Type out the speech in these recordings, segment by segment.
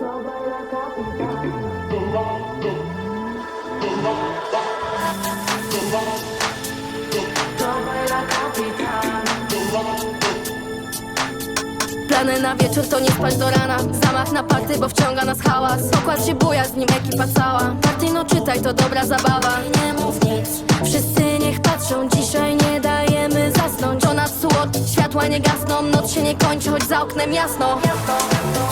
Plany na wieczór to nie spać do rana. Zamach na party, bo wciąga nas hałas. Pokład się buja, z nim ekipa cała. Party no czytaj, to dobra zabawa. Nie mów nic, wszyscy niech patrzą. Dzisiaj nie dajemy zasnąć. To nas słod, światła nie gasną. Noc się nie kończy, choć za oknem jasno. Wciskam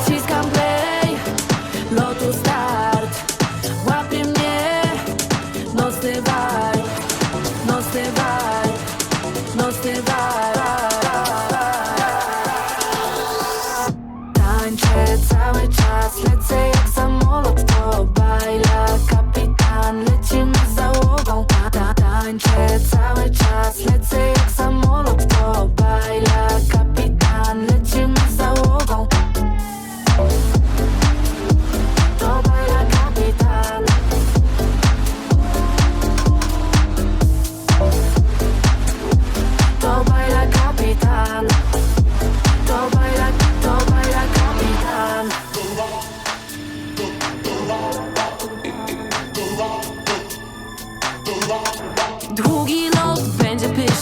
Танче, цей час, лицей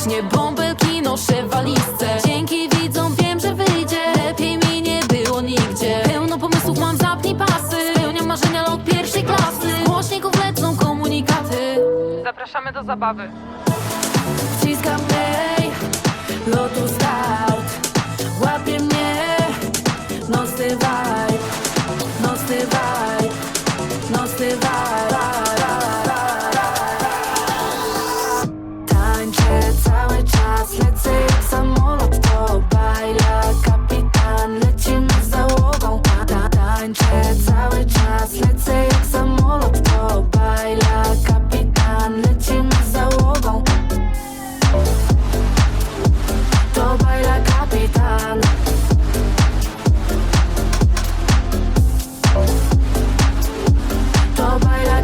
pysznie, bąbelki noszę walizce. Dzięki widzom wiem, że wyjdzie, lepiej mi nie było nigdzie. Pełno pomysłów mam, zapnij pasy, spełniam marzenia lot pierwszej klasy. Z głośników lecą komunikaty. Zapraszamy do zabawy. Wciskam play, lotu час лице, як замолодко байля, капітан летім за. To baila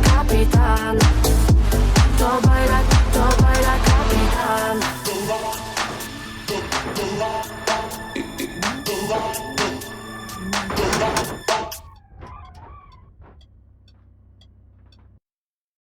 kapitan To baila, to baila